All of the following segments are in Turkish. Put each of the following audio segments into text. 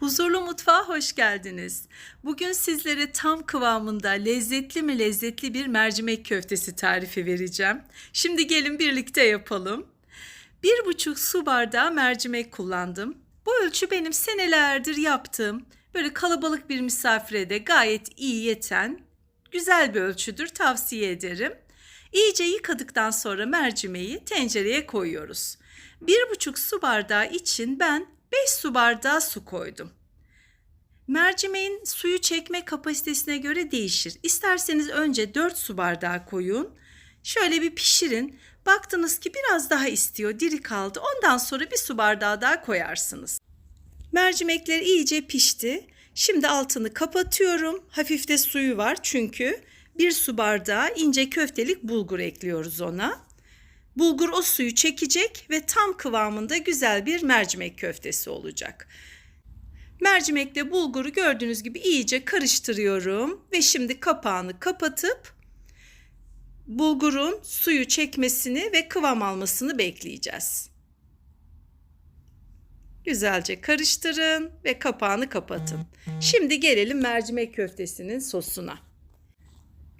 Huzurlu mutfağa hoş geldiniz. Bugün sizlere tam kıvamında lezzetli mi lezzetli bir mercimek köftesi tarifi vereceğim. Şimdi gelin birlikte yapalım. Bir buçuk su bardağı mercimek kullandım. Bu ölçü benim senelerdir yaptığım, böyle kalabalık bir misafire de gayet iyi yeten, güzel bir ölçüdür tavsiye ederim. İyice yıkadıktan sonra mercimeği tencereye koyuyoruz. Bir buçuk su bardağı için ben 5 su bardağı su koydum. Mercimeğin suyu çekme kapasitesine göre değişir. İsterseniz önce 4 su bardağı koyun. Şöyle bir pişirin. Baktınız ki biraz daha istiyor, diri kaldı. Ondan sonra bir su bardağı daha koyarsınız. Mercimekler iyice pişti. Şimdi altını kapatıyorum. Hafif de suyu var çünkü bir su bardağı ince köftelik bulgur ekliyoruz ona. Bulgur o suyu çekecek ve tam kıvamında güzel bir mercimek köftesi olacak. Mercimekle bulguru gördüğünüz gibi iyice karıştırıyorum ve şimdi kapağını kapatıp bulgurun suyu çekmesini ve kıvam almasını bekleyeceğiz. Güzelce karıştırın ve kapağını kapatın. Şimdi gelelim mercimek köftesinin sosuna.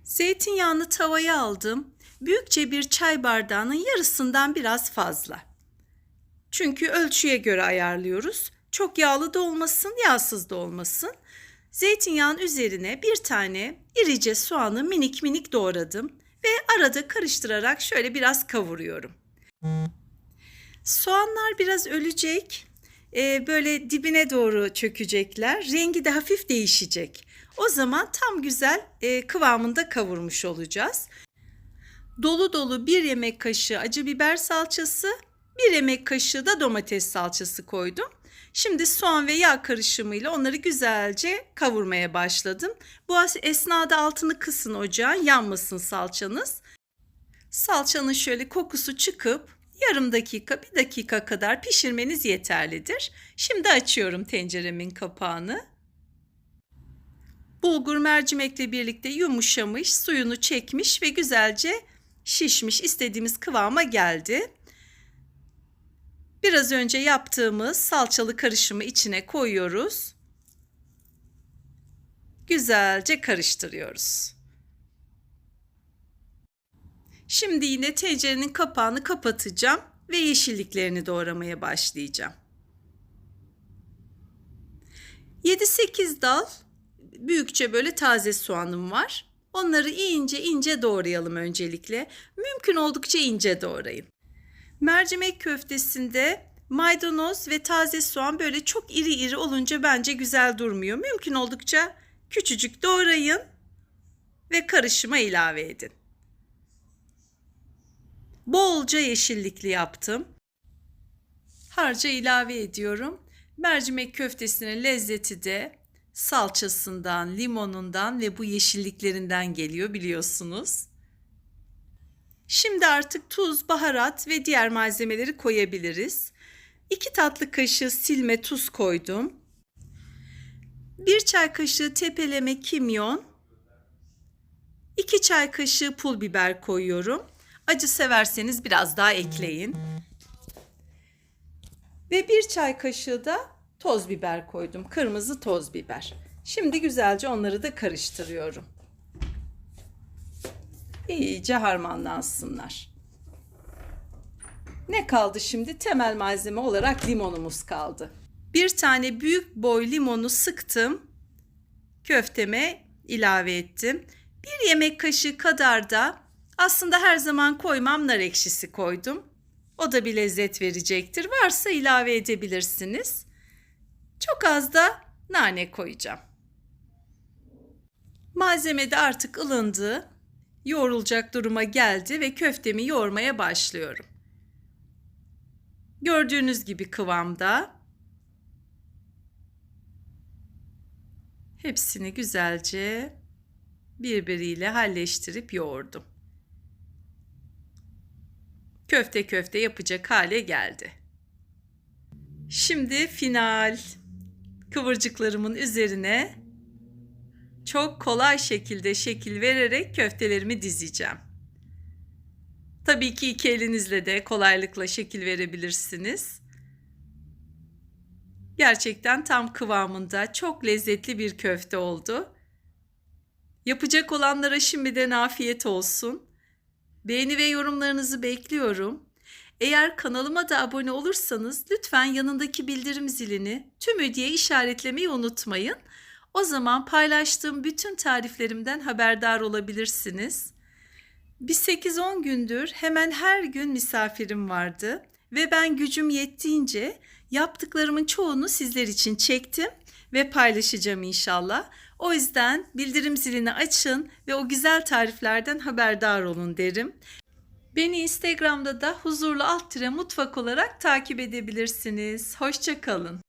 Zeytinyağını tavaya aldım. Büyükçe bir çay bardağının yarısından biraz fazla. Çünkü ölçüye göre ayarlıyoruz. Çok yağlı da olmasın, yağsız da olmasın. Zeytinyağın üzerine bir tane irice soğanı minik minik doğradım ve arada karıştırarak şöyle biraz kavuruyorum. Soğanlar biraz ölecek, e, böyle dibine doğru çökecekler, rengi de hafif değişecek. O zaman tam güzel e, kıvamında kavurmuş olacağız. Dolu dolu bir yemek kaşığı acı biber salçası, bir yemek kaşığı da domates salçası koydum. Şimdi soğan ve yağ karışımıyla onları güzelce kavurmaya başladım. Bu esnada altını kısın ocağın, yanmasın salçanız. Salçanın şöyle kokusu çıkıp yarım dakika, bir dakika kadar pişirmeniz yeterlidir. Şimdi açıyorum tenceremin kapağını. Bulgur mercimekle birlikte yumuşamış, suyunu çekmiş ve güzelce şişmiş istediğimiz kıvama geldi. Biraz önce yaptığımız salçalı karışımı içine koyuyoruz. Güzelce karıştırıyoruz. Şimdi yine tencerenin kapağını kapatacağım ve yeşilliklerini doğramaya başlayacağım. 7-8 dal büyükçe böyle taze soğanım var. Onları ince ince doğrayalım öncelikle. Mümkün oldukça ince doğrayın. Mercimek köftesinde maydanoz ve taze soğan böyle çok iri iri olunca bence güzel durmuyor. Mümkün oldukça küçücük doğrayın ve karışıma ilave edin. Bolca yeşillikli yaptım. Harca ilave ediyorum. Mercimek köftesinin lezzeti de salçasından, limonundan ve bu yeşilliklerinden geliyor biliyorsunuz. Şimdi artık tuz, baharat ve diğer malzemeleri koyabiliriz. 2 tatlı kaşığı silme tuz koydum. 1 çay kaşığı tepeleme kimyon. 2 çay kaşığı pul biber koyuyorum. Acı severseniz biraz daha ekleyin. Ve 1 çay kaşığı da toz biber koydum. Kırmızı toz biber. Şimdi güzelce onları da karıştırıyorum. İyice harmanlansınlar. Ne kaldı şimdi? Temel malzeme olarak limonumuz kaldı. Bir tane büyük boy limonu sıktım. Köfteme ilave ettim. Bir yemek kaşığı kadar da aslında her zaman koymam nar ekşisi koydum. O da bir lezzet verecektir. Varsa ilave edebilirsiniz. Çok az da nane koyacağım. Malzeme de artık ılındı. Yoğrulacak duruma geldi ve köftemi yoğurmaya başlıyorum. Gördüğünüz gibi kıvamda. Hepsini güzelce birbiriyle halleştirip yoğurdum. Köfte köfte yapacak hale geldi. Şimdi final kıvırcıklarımın üzerine çok kolay şekilde şekil vererek köftelerimi dizeceğim. Tabii ki iki elinizle de kolaylıkla şekil verebilirsiniz. Gerçekten tam kıvamında çok lezzetli bir köfte oldu. Yapacak olanlara şimdiden afiyet olsun. Beğeni ve yorumlarınızı bekliyorum. Eğer kanalıma da abone olursanız lütfen yanındaki bildirim zilini tümü diye işaretlemeyi unutmayın. O zaman paylaştığım bütün tariflerimden haberdar olabilirsiniz. Bir 8-10 gündür hemen her gün misafirim vardı ve ben gücüm yettiğince yaptıklarımın çoğunu sizler için çektim ve paylaşacağım inşallah. O yüzden bildirim zilini açın ve o güzel tariflerden haberdar olun derim. Beni Instagram'da da huzurlu alt mutfak olarak takip edebilirsiniz. Hoşçakalın.